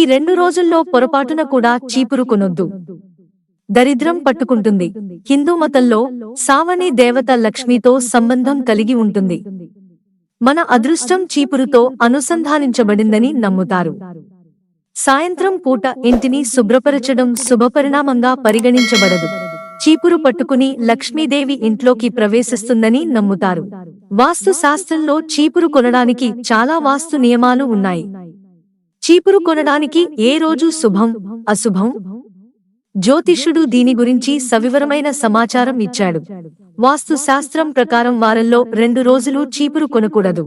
ఈ రెండు రోజుల్లో పొరపాటున కూడా చీపురు కొనొద్దు. దరిద్రం పట్టుకుంటుంది. హిందూ మతంలో సావణి దేవత లక్ష్మితో సంబంధం కలిగి ఉంటుంది. మన అదృష్టం చీపురుతో అనుసంధానించబడిందని నమ్ముతారు. సాయంత్రం పూట ఇంటిని శుభ్రపరచడం శుభపరిణామంగా పరిగణించబడదు. చీపురు పట్టుకుని లక్ష్మీదేవి ఇంట్లోకి ప్రవేశిస్తుందని నమ్ముతారు. వాస్తు శాస్త్రంలో చీపురు కొనడానికి చాలా వాస్తు నియమాలు ఉన్నాయి. చీపురు కొనడానికి ఏ రోజు శుభం అశుభం? జ్యోతిష్యుడు దీని గురించి సవివరమైన సమాచారం ఇచ్చాడు. వాస్తు శాస్త్రం ప్రకారం వారంలో రెండు రోజులు చీపురు కొనకూడదు.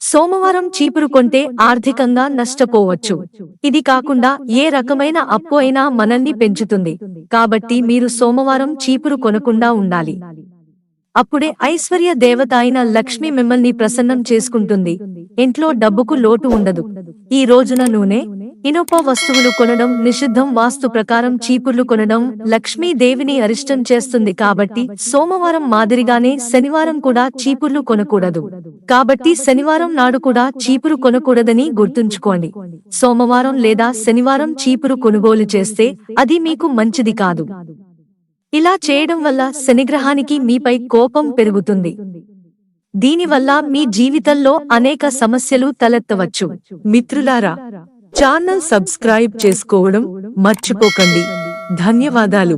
సోమవారం చీపురు కొంటే ఆర్థికంగా నష్టపోవచ్చు. ఇది కాకుండా ఏ రకమైన అప్పు అయినా మనల్ని పెంచుతుంది. కాబట్టి మీరు సోమవారం చీపురు కొనకుండా ఉండాలి. అప్పుడే ఐశ్వర్య దేవత అయిన లక్ష్మి మిమ్మల్ని ప్రసన్నం చేసుకుంటుంది. ఇంట్లో డబ్బుకు లోటు ఉండదు. ఈ రోజున నూనె ఇనుప వస్తువులు కొనడం నిషిద్ధం వాస్తు ప్రకారం చీపుర్లు కొనడం లక్ష్మీ దేవిని అరిష్టం చేస్తుంది కాబట్టి సోమవారం మాదిరిగానే శనివారం కూడా చీపుర్లు కొనకూడదు. కాబట్టి శనివారం నాడు కూడా చీపురు కొనకూడదని గుర్తుంచుకోండి. సోమవారం లేదా శనివారం చీపురు కొనుగోలు చేస్తే అది మీకు మంచిది కాదు. ఇలా చేయడం వల్ల శనిగ్రహానికి మీపై కోపం పెరుగుతుంది. దీనివల్ల మీ జీవితంలో అనేక సమస్యలు తలెత్తవచ్చు. మిత్రులారా ఛానల్ సబ్స్క్రైబ్ చేసుకోవడం మర్చిపోకండి. ధన్యవాదాలు.